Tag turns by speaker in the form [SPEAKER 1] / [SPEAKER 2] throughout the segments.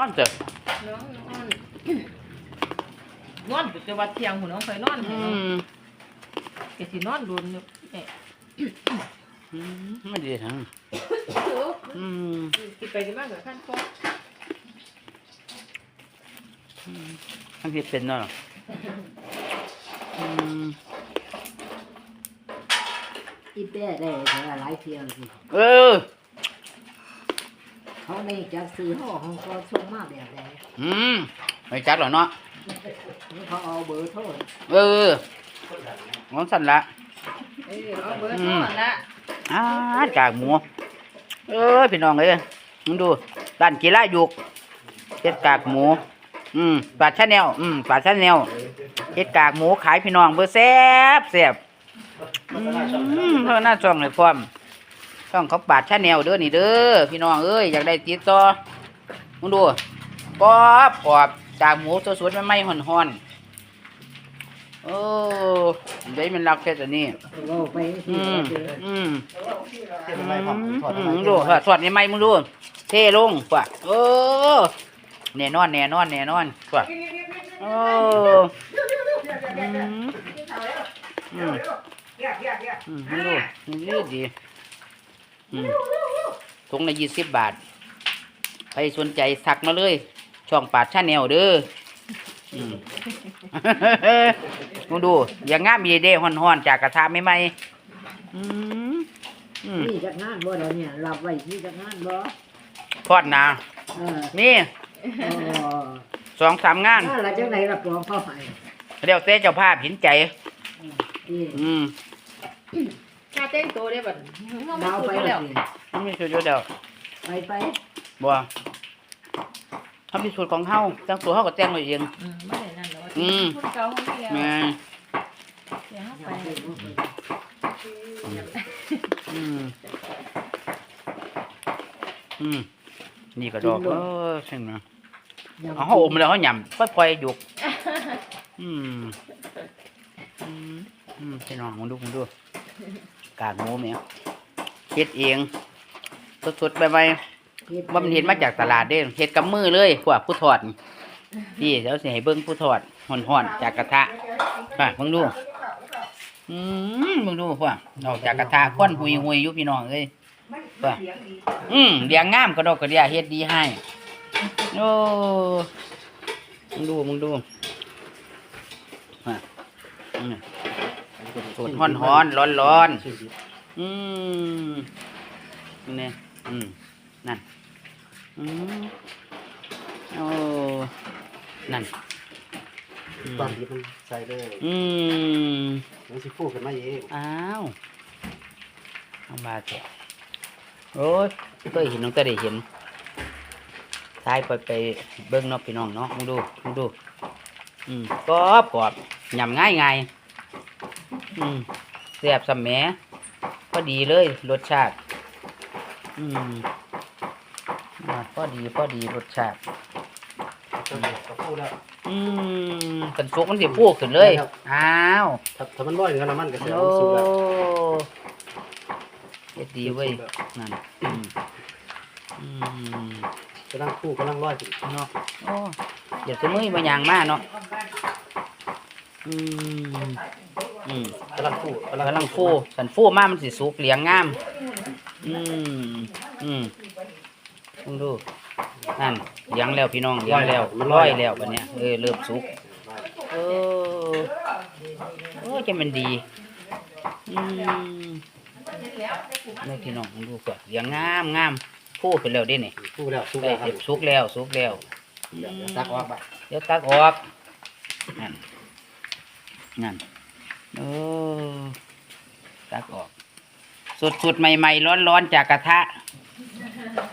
[SPEAKER 1] นอนเถอะ
[SPEAKER 2] น้องนอนนอนอยู่แต่ว่าเที่ยงหัวน้องเคยนอน
[SPEAKER 1] อื
[SPEAKER 2] ให้เนาะ
[SPEAKER 1] ม
[SPEAKER 2] แกสินอนโดนอยู่แม่
[SPEAKER 1] อืมไม่ดีทั้ง
[SPEAKER 2] เออ
[SPEAKER 1] อืม
[SPEAKER 2] สิไปสิมากับขั้นพ่อ
[SPEAKER 1] ทั้งที่เป็นเนาะอืม
[SPEAKER 3] อีแป้ได้แต่ว่าหลายเที่ยวสิ
[SPEAKER 1] เออ
[SPEAKER 3] เขาในจักซื้อห่อของเขาส่งมาแบบใด
[SPEAKER 1] อืมไม่จัดหรอกเนาะ
[SPEAKER 3] นี่เขาเอาเบอร์โทร
[SPEAKER 1] เอองั้นสั่นละ
[SPEAKER 2] เออเอาเบอร์โทรละ
[SPEAKER 1] อ่ากากหมูเออพี่น้องเอ้ยมึงดูด้านกีฬายุกเฮ็ดกากหมู อืมปลาชาแนลอืมปลาชาแนลเฮ็ดกากหมูขายพี่น้องเบอร์แซ่บแซ่บอืมเท่าหน้าช่องเลยพร้อม ช่องเขาปาดชาแนลเด้อนี่เด้อพี่น้องเอ้ยอยากได้ติดต่อมึงดูกรอบกรอบกากหมูสดๆใหม่ๆห่อนๆโอ้ได้มันรักแค่ตัวนี้
[SPEAKER 3] เราไปที่
[SPEAKER 1] อืม
[SPEAKER 3] เจอ
[SPEAKER 1] อืม
[SPEAKER 4] เทียบไปครับถอด
[SPEAKER 1] อื
[SPEAKER 4] ทำไม
[SPEAKER 1] มดูถอดถอดในไม้มึงดู เท่ลงป่ะเออแน่นอนแน่นอนแน่นอนป่ะโอ้อืมอืมอืมมึงดูมึงดูดีอืม ถุงละยี่สิบบาทใครสนใจสักมาเลย ช่องปาดชาแนลเด้ออืมมึงดู อย่างงามมีเด้ฮ้อนๆจากกระทะไม่ไหมอืมอืม
[SPEAKER 3] นี่จักงานบ่เดี๋ยวเนี่ยรับไว้ที่จักงานบ่
[SPEAKER 1] ทอดหนา
[SPEAKER 3] เออ
[SPEAKER 1] นี่
[SPEAKER 3] อ๋อ
[SPEAKER 1] สองสามงาน
[SPEAKER 3] ถ้าเราจังไหนรับรองเขาให้
[SPEAKER 1] เรียกเต้เจ้าภาพหินใจ
[SPEAKER 3] นี่
[SPEAKER 1] อืม
[SPEAKER 2] ถ้าแต่งตัวได้บัดเฮาบ่
[SPEAKER 3] ดาว
[SPEAKER 2] สุ
[SPEAKER 3] ไป
[SPEAKER 2] ด
[SPEAKER 3] แล้
[SPEAKER 2] แล้วว
[SPEAKER 1] มันมีสูตรอยู่เดียว
[SPEAKER 3] ไปไป
[SPEAKER 1] บัวทำมีสูตรของเฮาตั้งตัวเฮาก็แต่งไว้เอง
[SPEAKER 2] อืมบ่ได้นั่นดอก
[SPEAKER 1] อืม
[SPEAKER 2] คนเก่าเฮามีแล้ว
[SPEAKER 1] แม่น
[SPEAKER 2] เดี๋ยวเฮา
[SPEAKER 3] อย่า
[SPEAKER 2] ไป
[SPEAKER 3] ไปบ่ไป
[SPEAKER 1] อืมอืมนี่ก็ดอกเออใช่ไหม
[SPEAKER 3] อย่า
[SPEAKER 1] เอาเฮาอมแล้วเฮาหย่ำค่อยๆหยุกอืมอืมอืมพี่น้องมึงดูมึงดู กากหมูแม่เฮ็ดเองสดๆใบๆว่ามันเห็นมาจากตลาดเด้เฮ็ดกับมือเลยพวกผู้ทอดนี่พี่เดี๋ยวสิให้เบิ่งผู้ทอดห่อนๆจากกระทะป่ะมึงดูอืมมึงดูพวกออกจากกระทะควันหุยๆอยู่พี่น้องเอ้ยป่ะอืมเลี้ยงงามกระดอกกระเดียเฮ็ดดีให้โอ้มึงดูมึงดูป่ะอืม สดฮ้อนๆร้อนๆอืมนี่อืมนั่นอืมโอ้นั่นอืม
[SPEAKER 4] ตอนนี้มันใส่เลย
[SPEAKER 1] อืม
[SPEAKER 4] มันสิฟูขึ้นมาเอง
[SPEAKER 1] อ้าวเอามาเถอะโอ้ยเคยเห็นน้องก็ได้เห็นทายไปไปเบิ้งเนาะพี่น้องเนาะมึงดูมึงดู อืมกรอบกรอบยำง่ายง่าย อืมแซ่บสำแหมพอดีเลยรสชาติ อืมอ่าพอดีพอดีรสชาติ
[SPEAKER 4] ก็ก็ฟูแล้ว
[SPEAKER 1] อืมกันสุกมันสิพูขึ้นเลย
[SPEAKER 4] ครับ
[SPEAKER 1] อ้าว
[SPEAKER 4] ถ้าถ้ามันบ่อยอย่างนั้นมันก็จะ
[SPEAKER 1] โอ้
[SPEAKER 4] สุกแล้ว
[SPEAKER 1] เฮ็ดดีเว้ยนั่นอืมอืม
[SPEAKER 4] กำลังฟูกำลังร้อยสิ
[SPEAKER 1] เนาะโอ้เดี๋ยวจะมือมาอย่างมากเนาะอืม อืม
[SPEAKER 4] กำลังฟู
[SPEAKER 1] กำลังฟูสันฟูมากมันสิสุกเหลียงงาม อืมอืมมึงดู นั่นเลี้ยงแล้วพี่น้องเลี้ยงแล้วร้อยแล้วบัดเนี้ยเออเริ่มสุกเออโอ้จะมันดีอืมนี่พี่น้องมึงดูก่อนเลี้ยงงามงามฟูขึ้นแล้วเดินี่
[SPEAKER 4] ฟูแล้วสุก
[SPEAKER 1] ได้
[SPEAKER 4] แล้วครับ
[SPEAKER 1] เสร็จสุกแล้วสุกแล้ว
[SPEAKER 4] เดี๋ยวตักออกไป
[SPEAKER 1] เดี๋ยวตักออกนั่นนั่น โอ้ตักออก สดสดๆใหม่ๆ ร้อนๆ จากกระทะ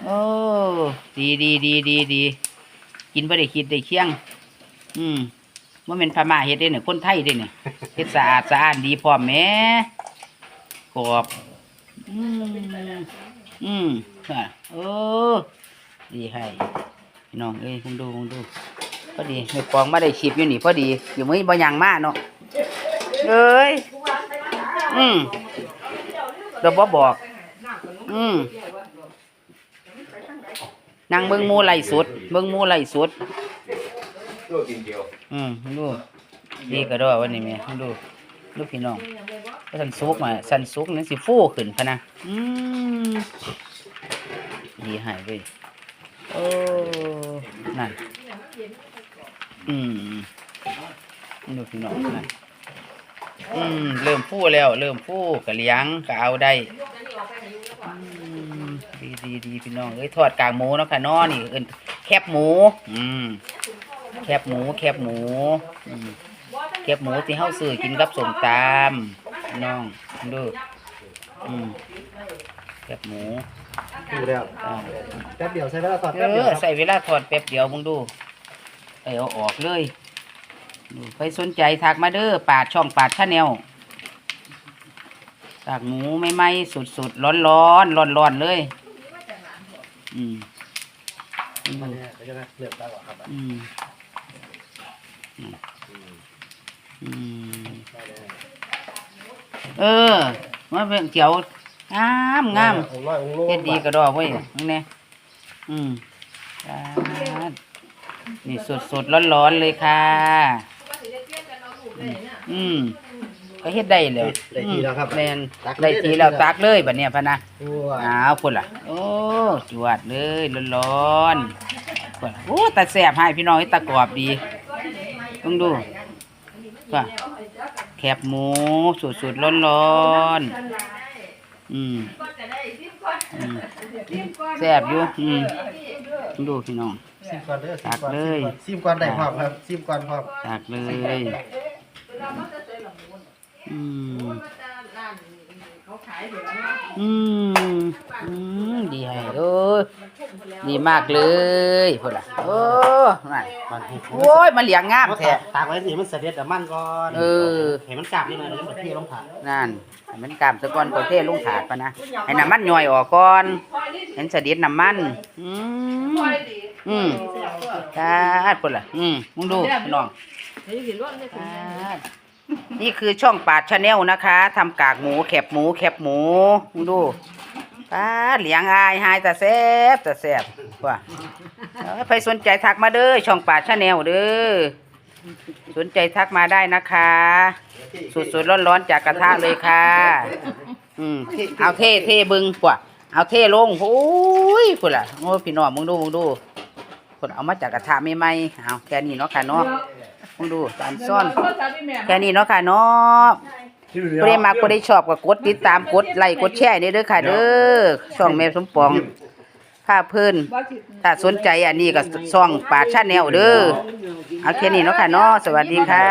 [SPEAKER 1] โอ้ ดีดีดีดีดีกินไ่ได้คิดได้เคียง อืมว่าเป็นพม่าเฮ็ดได้เนี่ยคนไทยได้เนี่ยเฮ็ดสะอาดสะอาดดีพร้อมแม่กรอบ อืมอืมค่ะโอ้ดีให้พี่น้องเอ้ยคุณดูคุณดูพอดีไม่ปองมาได้ฉีบอยู่นี่พอดีอยู่มือบ่ยังมาเนาะ เอ้ยอืมเราบ่บอก อืมนั่งเบิ่งมูไล่สดเบิ่งมูไลสด
[SPEAKER 5] ตัวกินเดียว
[SPEAKER 1] อืมดูดีก็ดอวันนี้แม่ดูดูพี่น้องสันสุกมาสันสุกนั่นสิฟูขึ้นพะนะอืมดีให้เว้ยโอ้นั่นอืมดูพี่น้องนั่น อืมเริ่มฟูแล้ว เริ่มฟูก็เลี้ยงก็เอาได้อืมดีดีดีพี่น้องเอ้ยทอดกากหมูเนาะค่ะเน้อนี่เอิ้นแคบหมู อืมแคบหมู แคบหมูอืมแคบหมูที่เฮาซื้อกินกับส้มตำพี่น้องดูอืมแคบหมู
[SPEAKER 4] คู่แล้ว
[SPEAKER 1] อ่า
[SPEAKER 4] แป๊บเดียวใช้เวลาตอด
[SPEAKER 1] เอ
[SPEAKER 4] แป๊บเดียว
[SPEAKER 1] อ
[SPEAKER 4] ครับ
[SPEAKER 1] ใส่เวลาทอดแป๊บเดียวมึงดูเออเอาออกเลยดู ใครสนใจทักมาเด้อปาดช่องปาดชาแนลตากหมูไม่ไหมสุดสุดร้อนร้อนร้อนร้อนๆเลย อืม
[SPEAKER 4] อันนี้ก็จะได้เลือกได้ว่าครับ
[SPEAKER 1] อืมอืมอืม
[SPEAKER 4] ได้เลย
[SPEAKER 1] เออมาเป็นเจียวงามงาม
[SPEAKER 4] องค์ร้อยองค์โล
[SPEAKER 1] เฮ็ดดีกระดอกเว้ยนี่แน่อืมจ้านี่สดสดร้อนร้อนๆเลยค่ะ อืมก็เฮ็ดได้แล้ว
[SPEAKER 4] ได้ทีแล้วครับ
[SPEAKER 1] แม่นได้ทีแล้วตักเลยบัดเนี้ยพะนะ
[SPEAKER 4] ตัว
[SPEAKER 1] อ้าวพุ่นล่ะ โอ้จวดเลยร้อนๆพุ่นล่ะโอ้ตาแสบให้พี่น้องให้ตะกรอบดีต้องดูว่าแคบหมูสุดๆร้อนๆอืมอืมแซ่บอยู่อืมต้องดูพี่น้อง
[SPEAKER 4] ซิมก่อนเด้อ
[SPEAKER 1] ตักเลย
[SPEAKER 4] ซิมก่อนได้พร้อมครับซิมก่อนพร้อม
[SPEAKER 1] ตักเลย อืมอืม อืม ดีให้เออดีมากเลยพุ่นล่ะโอ้นั่น
[SPEAKER 4] มันให้
[SPEAKER 1] โอ้ยมาเลี้ยงงามแท้
[SPEAKER 4] ตากไว้สิมันเสด็จน้ำมันก่อน
[SPEAKER 1] เออ
[SPEAKER 4] ให้มันกราบนิดหน่อยแล้วมันเทลงถัง
[SPEAKER 1] นั่นให้มันกามซะก่อนก็เทลงถาดปะนะให้น้ำมันย่อยออกก่อนเห็นเสด็จน้ำมัน อืมอืมตาดพุ่นล่ะ อืมมึงดูพี่น้อง
[SPEAKER 2] เฮ้ยสิร่วมได้สิ
[SPEAKER 1] นี่คือช่องปาดชาแนลนะคะทำกากหมูแคบหมูแคบหมูมึงดูป้าเหลียงอายหายแต่แซบแต่แซบว่าใครสนใจทักมาเด้อช่องปาดชาแนลเด้อสนใจทักมาได้นะคะ สุดๆร้อนๆจากกระทะเลยค่ะ อืมเอาเท่เท่บึงกว่า เอาเท่ลงโอ้ยพุ่นล่ะโอ้พี่น้องมึงดูมึงดูพุ่นเอามาจากกระทะไม่ไหมเอาแค่นี้เนาะค่ะเนาะ งดูตามซ่อน แค่นี้เนาะค่ะเนาะผู้ใดมักผู้ใดชอบก็กดติดตามกดไลค์กดแชร์นี่เด้อค่ะ เด้อช่องแม่สมปองถ้าเพิ่นถ้าสนใจอันนี้ก็ช่องปาดชาแนลเด้อเอาแค่นี้เนาะค่ะเนาะสวัสดีค่ะ